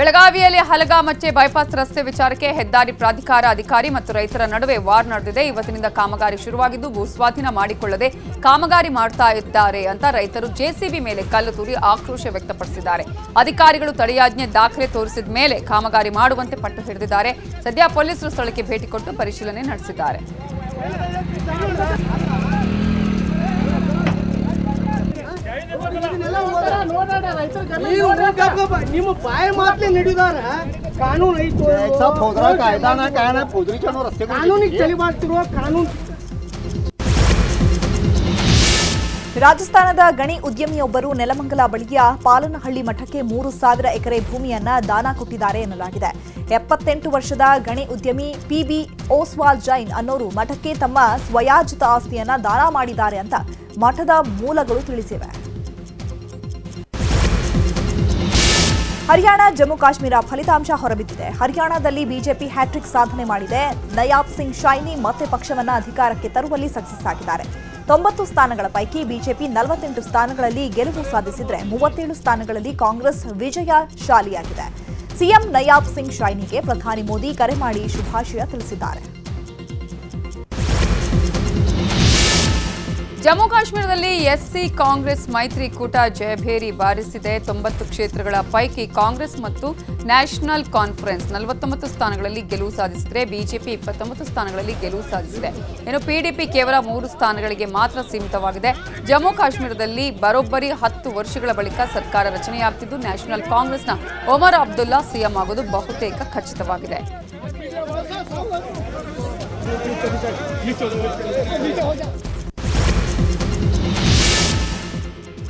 ಬೆಳಗಾವಿಯಲ್ಲಿ ಹಲಗಾಮಚ್ಚೆ ಬೈಪಾಸ್ ರಸ್ತೆ ವಿಚಾರಕ್ಕೆ ಹೆದ್ದಾರಿ ಪ್ರಾಧಿಕಾರ ಅಧಿಕಾರಿ ಮತ್ತು ರೈತರ ನಡುವೆ ವಾರ್ ನಡೆದಿದೆ. ಇವತ್ತಿನಿಂದ ಕಾಮಗಾರಿ ಶುರುವಾಗಿದ್ದು ಭೂಸ್ವಾಧೀನ ಮಾಡಿಕೊಳ್ಳದೆ ಕಾಮಗಾರಿ ಮಾಡ್ತಾ ಇದ್ದಾರೆ ಅಂತ ರೈತರು ಜೆಸಿಬಿ ಮೇಲೆ ಕಲ್ಲು ತೂರಿ ಆಕ್ರೋಶ ವ್ಯಕ್ತಪಡಿಸಿದ್ದಾರೆ. ಅಧಿಕಾರಿಗಳು ತಡೆಯಾಜ್ಞೆ ದಾಖಲೆ ತೋರಿಸಿದ ಮೇಲೆ ಕಾಮಗಾರಿ ಮಾಡುವಂತೆ ಪಟ್ಟು ಹಿಡಿದಿದ್ದಾರೆ. ಸದ್ಯ ಪೊಲೀಸರು ಸ್ಥಳಕ್ಕೆ ಭೇಟಿ ಕೊಟ್ಟು ಪರಿಶೀಲನೆ ನಡೆಸಿದ್ದಾರೆ. ನಿಮ್ಮ ಐತು? ಚಳಿ ಕಾನೂನು. ರಾಜಸ್ಥಾನದ ಗಣಿ ಉದ್ಯಮಿಯೊಬ್ಬರು ನೆಲಮಂಗಲ ಬಳಿಯ ಪಾಲನಹಳ್ಳಿ ಮಠಕ್ಕೆ ಮೂರು ಸಾವಿರ ಎಕರೆ ಭೂಮಿಯನ್ನ ದಾನ ಕೊಟ್ಟಿದ್ದಾರೆ ಎನ್ನಲಾಗಿದೆ. ಎಪ್ಪತ್ತೆಂಟು ವರ್ಷದ ಗಣಿ ಉದ್ಯಮಿ ಪಿಬಿ ಓಸ್ವಾಲ್ ಜೈನ್ ಅನ್ನೋರು ಮಠಕ್ಕೆ ತಮ್ಮ ಸ್ವಯಾಜಿತ ಆಸ್ತಿಯನ್ನ ದಾನ ಮಾಡಿದ್ದಾರೆ ಅಂತ ಮಠದ ಮೂಲಗಳು ತಿಳಿಸಿವೆ. ಹರಿಯಾಣ, ಜಮ್ಮು ಕಾಶ್ಮೀರ ಫಲಿತಾಂಶ ಹೊರಬಿದ್ದಿದೆ. ಹರಿಯಾಣದಲ್ಲಿ ಬಿಜೆಪಿ ಹ್ಯಾಟ್ರಿಕ್ ಸಾಧನೆ ಮಾಡಿದೆ. ನಯಾಬ್ ಸಿಂಗ್ ಶೈನಿ ಮತ್ತೆ ಪಕ್ಷವನ್ನ ಅಧಿಕಾರಕ್ಕೆ ತರುವಲ್ಲಿ ಸಕ್ಸಸ್ ಆಗಿದ್ದಾರೆ. ತೊಂಬತ್ತು ಸ್ಥಾನಗಳ ಪೈಕಿ ಬಿಜೆಪಿ ನಲವತ್ತೆಂಟು ಸ್ಥಾನಗಳಲ್ಲಿ ಗೆಲುವು ಸಾಧಿಸಿದ್ರೆ ಮೂವತ್ತೇಳು ಸ್ಥಾನಗಳಲ್ಲಿ ಕಾಂಗ್ರೆಸ್ ವಿಜಯಶಾಲಿಯಾಗಿದೆ ಸಿಎಂ ನಯಾಬ್ ಸಿಂಗ್ ಶೈನಿಗೆ ಪ್ರಧಾನಿ ಮೋದಿ ಕರೆ ಮಾಡಿ ಶುಭಾಶಯ ತಿಳಿಸಿದ್ದಾರೆ. ಜಮ್ಮು ಕಾಶ್ಮೀರದಲ್ಲಿ ಎಸ್ಸಿ ಕಾಂಗ್ರೆಸ್ ಮೈತ್ರಿಕೂಟ ಜಯಭೇರಿ ಬಾರಿಸಿದೆ. ತೊಂಬತ್ತು ಕ್ಷೇತ್ರಗಳ ಪೈಕಿ ಕಾಂಗ್ರೆಸ್ ಮತ್ತು ನ್ಯಾಷನಲ್ ಕಾನ್ಫರೆನ್ಸ್ ನಲವತ್ತೊಂಬತ್ತು ಸ್ಥಾನಗಳಲ್ಲಿ ಗೆಲುವು ಸಾಧಿಸಿದರೆ ಬಿಜೆಪಿ ಇಪ್ಪತ್ತೊಂಬತ್ತು ಸ್ಥಾನಗಳಲ್ಲಿ ಗೆಲುವು ಸಾಧಿಸಿದೆ. ಇನ್ನು ಪಿಡಿಪಿ ಕೇವಲ ಮೂರು ಸ್ಥಾನಗಳಿಗೆ ಮಾತ್ರ ಸೀಮಿತವಾಗಿದೆ. ಜಮ್ಮು ಕಾಶ್ಮೀರದಲ್ಲಿ ಬರೋಬ್ಬರಿ ಹತ್ತು ವರ್ಷಗಳ ಬಳಿಕ ಸರ್ಕಾರ ರಚನೆಯಾಗುತ್ತಿದ್ದು ನ್ಯಾಷನಲ್ ಕಾಂಗ್ರೆಸ್ನ ಒಮರ್ ಅಬ್ದುಲ್ಲಾ ಸಿಎಂ ಆಗೋದು ಬಹುತೇಕ ಖಚಿತವಾಗಿದೆ.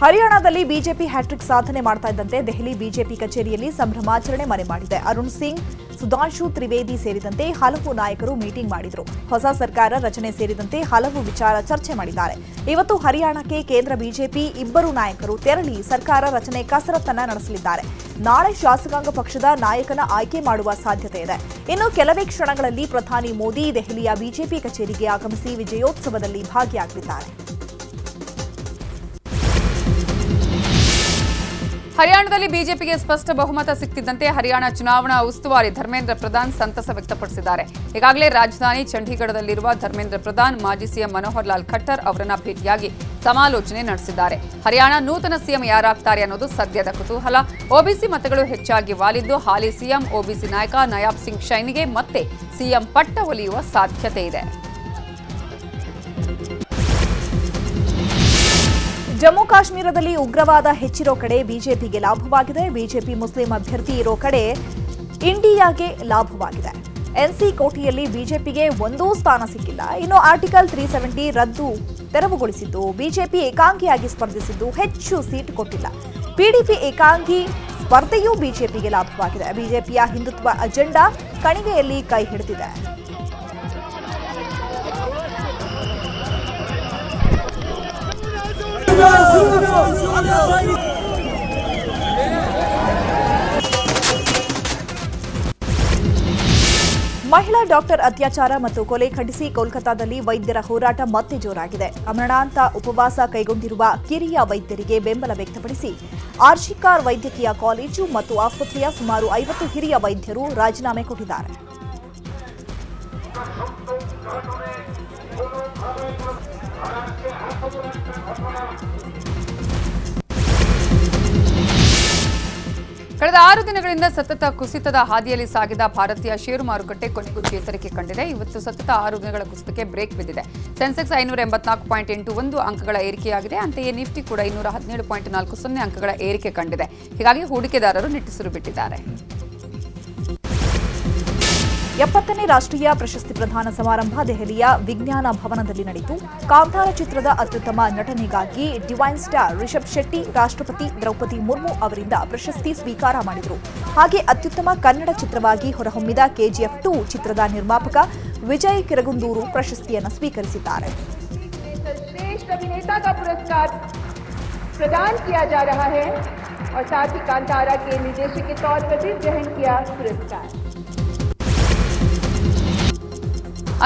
ಹರಿಯಾಣದಲ್ಲಿ ಬಿಜೆಪಿ ಹ್ಯಾಟ್ರಿಕ್ ಸಾಧನೆ ಮಾಡ್ತಾ ಇದ್ದಂತೆ ದೆಹಲಿ ಬಿಜೆಪಿ ಕಚೇರಿಯಲ್ಲಿ ಸಂಭ್ರಮಾಚರಣೆ ಮನೆ ಮಾಡಿದೆ. ಅರುಣ್ ಸಿಂಗ್, ಸುಧಾಂಶು ತ್ರಿವೇದಿ ಸೇರಿದಂತೆ ಹಲವು ನಾಯಕರು ಮೀಟಿಂಗ್ ಮಾಡಿದರು. ಹೊಸ ಸರ್ಕಾರ ರಚನೆ ಸೇರಿದಂತೆ ಹಲವು ವಿಚಾರ ಚರ್ಚೆ ಮಾಡಿದ್ದಾರೆ. ಇವತ್ತು ಹರಿಯಾಣಕ್ಕೆ ಕೇಂದ್ರ ಬಿಜೆಪಿ ಇಬ್ಬರು ನಾಯಕರು ತೆರಳಿ ಸರ್ಕಾರ ರಚನೆ ಕಸರತ್ತನ್ನ ನಡೆಸಲಿದ್ದಾರೆ. ನಾಳೆ ಶಾಸಕಾಂಗ ಪಕ್ಷದ ನಾಯಕನ ಆಯ್ಕೆ ಮಾಡುವ ಸಾಧ್ಯತೆ ಇದೆ. ಇನ್ನು ಕೆಲವೇ ಕ್ಷಣಗಳಲ್ಲಿ ಪ್ರಧಾನಿ ಮೋದಿ ದೆಹಲಿಯ ಬಿಜೆಪಿ ಕಚೇರಿಗೆ ಆಗಮಿಸಿ ವಿಜಯೋತ್ಸವದಲ್ಲಿ ಭಾಗಿಯಾಗಲಿದ್ದಾರೆ. ಹರಿಯಾಣದಲ್ಲಿ ಬಿಜೆಪಿಗೆ ಸ್ಪಷ್ಟ ಬಹುಮತ ಸಿಕ್ತಿದ್ದಂತೆ ಹರಿಯಾಣ ಚುನಾವಣಾ ಉಸ್ತುವಾರಿ ಧರ್ಮೇಂದ್ರ ಪ್ರಧಾನ್ ಸಂತಸ ವ್ಯಕ್ತಪಡಿಸಿದ್ದಾರೆ. ಈಗಾಗಲೇ ರಾಜಧಾನಿ ಚಂಡೀಗಢದಲ್ಲಿರುವ ಧರ್ಮೇಂದ್ರ ಪ್ರಧಾನ್, ಮಾಜಿ ಸಿಎಂ ಮನೋಹರ್ ಲಾಲ್ ಖಟ್ಟರ್ ಅವರನ್ನ ಭೇಟಿಯಾಗಿ ಸಮಾಲೋಚನೆ ನಡೆಸಿದ್ದಾರೆ. ಹರಿಯಾಣ ನೂತನ ಸಿಎಂ ಯಾರಾಗ್ತಾರೆ ಅನ್ನೋದು ಸದ್ಯದ ಕುತೂಹಲ. ಒಬಿಸಿ ಮತಗಳು ಹೆಚ್ಚಾಗಿ ವಾಲಿದ್ದು ಹಾಲಿ ಸಿಎಂ, ಒಬಿಸಿ ನಾಯಕ ನಯಾಬ್ ಸಿಂಗ್ ಶೈನಿಗೆ ಮತ್ತೆ ಸಿಎಂ ಪಟ್ಟ ಒಲಿಯುವ ಸಾಧ್ಯತೆ ಇದೆ. ಜಮ್ಮು ಕಾಶ್ಮೀರದಲ್ಲಿ ಉಗ್ರವಾದ ಹೆಚ್ಚಿರೋ ಕಡೆ ಬಿಜೆಪಿಗೆ ಲಾಭವಾಗಿದೆ. ಬಿಜೆಪಿ ಮುಸ್ಲಿಂ ಅಭ್ಯರ್ಥಿ ಇರೋ ಕಡೆ ಇಂಡಿಯಾಗೆ ಲಾಭವಾಗಿದೆ. ಎನ್ಸಿ ಕೋಟಿಯಲ್ಲಿ ಬಿಜೆಪಿಗೆ ಒಂದೂ ಸ್ಥಾನ ಸಿಕ್ಕಿಲ್ಲ. ಇನ್ನು ಆರ್ಟಿಕಲ್ ತ್ರೀ ಸೆವೆಂಟಿ ರದ್ದು ತೆರವುಗೊಳಿಸಿದ್ದು, ಬಿಜೆಪಿ ಏಕಾಂಗಿಯಾಗಿ ಸ್ಪರ್ಧಿಸಿದ್ದು ಹೆಚ್ಚು ಸೀಟ್ ಕೊಟ್ಟಿಲ್ಲ. ಪಿಡಿಪಿ ಏಕಾಂಗಿ ಸ್ಪರ್ಧೆಯೂ ಬಿಜೆಪಿಗೆ ಲಾಭವಾಗಿದೆ. ಬಿಜೆಪಿಯ ಹಿಂದುತ್ವ ಅಜೆಂಡಾ ಕಣಿವೆಯಲ್ಲಿ ಕೈ ಹಿಡಿದಿದೆ. ಮಹಿಳಾ ಡಾಕ್ಟರ್ ಅತ್ಯಾಚಾರ ಮತ್ತು ಕೊಲೆ ಖಂಡಿಸಿ ಕೋಲ್ಕತ್ತಾದಲ್ಲಿ ವೈದ್ಯರ ಹೋರಾಟ ಮತ್ತೆ ಜೋರಾಗಿದೆ. ಅಮರಣಾಂತ ಉಪವಾಸ ಕೈಗೊಂಡಿರುವ ಕಿರಿಯ ವೈದ್ಯರಿಗೆ ಬೆಂಬಲ ವ್ಯಕ್ತಪಡಿಸಿ ಆರ್ಶಿಕಾರ್ ವೈದ್ಯಕೀಯ ಕಾಲೇಜು ಮತ್ತು ಆಸ್ಪತ್ರೆಯ ಸುಮಾರು ಐವತ್ತು ಹಿರಿಯ ವೈದ್ಯರು ರಾಜೀನಾಮೆ ಕೊಟ್ಟಿದ್ದಾರೆ. ಕಳೆದ ಆರು ದಿನಗಳಿಂದ ಸತತ ಕುಸಿತದ ಹಾದಿಯಲ್ಲಿ ಸಾಗಿದ ಭಾರತೀಯ ಷೇರು ಮಾರುಕಟ್ಟೆ ಕೊನೆಗೂ ಚೇತರಿಕೆ ಕಂಡಿದೆ. ಇವತ್ತು ಸತತ ಆರು ದಿನಗಳ ಕುಸಿತಕ್ಕೆ ಬ್ರೇಕ್ ಬಿದ್ದಿದೆ. ಸೆನ್ಸೆಕ್ಸ್ ಐನೂರ ಎಂಬತ್ನಾಲ್ಕು ಪಾಯಿಂಟ್ ಎಂಟು ಒಂದು ಅಂಕಗಳ ಏರಿಕೆಯಾಗಿದೆ. ಅಂತೆಯೇ ನಿಫ್ಟಿ ಕೂಡ ಇನ್ನೂರ ಹದಿನೇಳು ಪಾಯಿಂಟ್ ನಾಲ್ಕು ಸೊನ್ನೆ ಅಂಕಗಳ ಏರಿಕೆ ಕಂಡಿದೆ. ಹೀಗಾಗಿ ಹೂಡಿಕೆದಾರರು ನಿಟ್ಟುಸಿರು ಬಿಟ್ಟಿದ್ದಾರೆ. ಎಪ್ಪತ್ತನೇ ರಾಷ್ಟ್ರೀಯ ಪ್ರಶಸ್ತಿ ಪ್ರದಾನ ಸಮಾರಂಭ ದೆಹಲಿಯ ವಿಜ್ಞಾನ ಭವನದಲ್ಲಿ ನಡೆಯಿತು ಕಾಂತಾರ ಚಿತ್ರದ ಅತ್ಯುತ್ತಮ ನಟನೆಗಾಗಿ ಡಿವೈನ್ ಸ್ಟಾರ್ ರಿಷಬ್ ಶೆಟ್ಟಿ ರಾಷ್ಟ್ರಪತಿ ದ್ರೌಪದಿ ಮುರ್ಮು ಅವರಿಂದ ಪ್ರಶಸ್ತಿ ಸ್ವೀಕಾರ ಮಾಡಿದರು ಹಾಗೆ ಅತ್ಯುತ್ತಮ ಕನ್ನಡ ಚಿತ್ರವಾಗಿ ಹೊರಹೊಮ್ಮಿದ ಕೆಜಿಎಫ್ ಟು ಚಿತ್ರದ ನಿರ್ಮಾಪಕ ವಿಜಯ್ ಕಿರಗುಂದೂರು ಪ್ರಶಸ್ತಿಯನ್ನು ಸ್ವೀಕರಿಸಿದ್ದಾರೆ श्रेष्ठ अभिनेता का पुरस्कार प्रदान किया जा रहा है और साथ ही कांतारा के निर्देशक के तौर पर भी ग्रहण किया पुरस्कार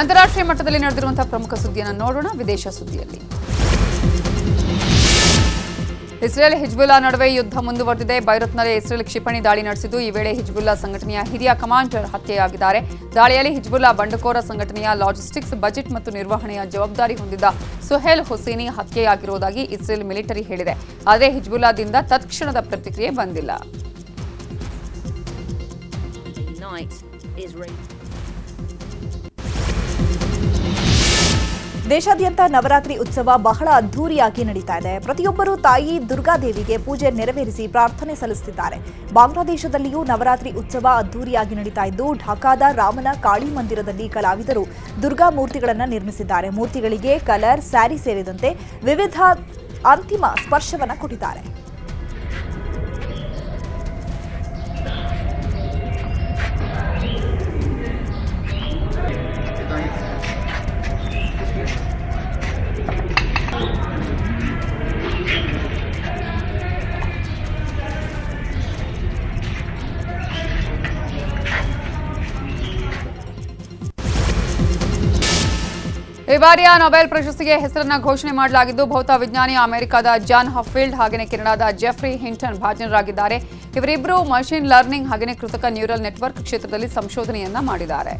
ಅಂತಾರಾಷ್ಟ್ರೀಯ ಮಟ್ಟದಲ್ಲಿ ನಡೆದಿರುವಂತಹ ಪ್ರಮುಖ ಸುದ್ದಿಯನ್ನು ನೋಡೋಣ. ವಿದೇಶ ಸುದ್ದಿಯಲ್ಲಿ. ಇಸ್ರೇಲ್ ಹಿಜ್ಬುಲ್ಲಾ ನಡುವೆ ಯುದ್ಧ ಮುಂದುವರೆದಿದೆ. ಬೈರತ್ನಲ್ಲಿ ಇಸ್ರೇಲ್ ಕ್ಷಿಪಣಿ ದಾಳಿ ನಡೆಸಿದ್ದು. ಈ ವೇಳೆ ಹಿಜ್ಬುಲ್ಲಾ ಸಂಘಟನೆಯ ಹಿರಿಯ ಕಮಾಂಡರ್ ಹತ್ಯೆಯಾಗಿದ್ದಾರೆ. ದಾಳಿಯಲ್ಲಿ ಹಿಜ್ಬುಲ್ಲಾ ಬಂಡುಕೋರ ಸಂಘಟನೆಯ ಲಾಜಿಸ್ಟಿಕ್ಸ್, ಬಜೆಟ್ ಮತ್ತು ನಿರ್ವಹಣೆಯ ಜವಾಬ್ದಾರಿ ಹೊಂದಿದ್ದ ಸುಹೇಲ್ ಹುಸೇನಿ ಹತ್ಯೆಯಾಗಿರುವುದಾಗಿ ಇಸ್ರೇಲ್ ಮಿಲಿಟರಿ ಹೇಳಿದೆ. ಆದರೆ ಹಿಜ್ಬುಲ್ಲಾದಿಂದ ತತ್ಕ್ಷಣದ ಪ್ರತಿಕ್ರಿಯೆ ಬಂದಿಲ್ಲ. ದೇಶಾದ್ಯಂತ ನವರಾತ್ರಿ ಉತ್ಸವ ಬಹಳ ಅದ್ಧೂರಿಯಾಗಿ ನಡೀತಾ ಇದೆ. ಪ್ರತಿಯೊಬ್ಬರೂ ತಾಯಿ ದುರ್ಗಾದೇವಿಗೆ ಪೂಜೆ ನೆರವೇರಿಸಿ ಪ್ರಾರ್ಥನೆ ಸಲ್ಲಿಸುತ್ತಿದ್ದಾರೆ. ಬಾಂಗ್ಲಾದೇಶದಲ್ಲಿಯೂ ನವರಾತ್ರಿ ಉತ್ಸವ ಅದ್ಧೂರಿಯಾಗಿ ನಡೀತಾ ಇದ್ದು, ಢಾಕಾದ ರಾಮನ ಕಾಳಿ ಮಂದಿರದಲ್ಲಿ ಕಲಾವಿದರು ದುರ್ಗಾ ಮೂರ್ತಿಗಳನ್ನು ನಿರ್ಮಿಸಿದ್ದಾರೆ. ಮೂರ್ತಿಗಳಿಗೆ ಕಲರ್, ಸ್ಯಾರಿ ಸೇರಿದಂತೆ ವಿವಿಧ ಅಂತಿಮ ಸ್ಪರ್ಶವನ್ನು ಕೊಟ್ಟಿದ್ದಾರೆ. ಈ ಬಾರಿಯ ನೊಬೆಲ್ ಪ್ರಶಸ್ತಿಗೆ ಹೆಸರನ್ನ ಘೋಷಣೆ ಮಾಡಲಾಗಿದ್ದು, ಭೌತ ವಿಜ್ಞಾನಿ ಅಮೆರಿಕದ ಜಾನ್ ಹಫೀಲ್ಡ್ ಹಾಗೆಯೇ ಕೆನಡಾದ ಜೆಫ್ರಿ ಹಿಂಟನ್ ಭಾಜನರಾಗಿದ್ದಾರೆ. ಇವರಿಬ್ಬರು ಮಷಿನ್ ಲರ್ನಿಂಗ್ ಹಾಗೆಯೇ ಕೃತಕ ನ್ಯೂರಲ್ ನೆಟ್ವರ್ಕ್ ಕ್ಷೇತ್ರದಲ್ಲಿ ಸಂಶೋಧನೆಯನ್ನ ಮಾಡಿದ್ದಾರೆ.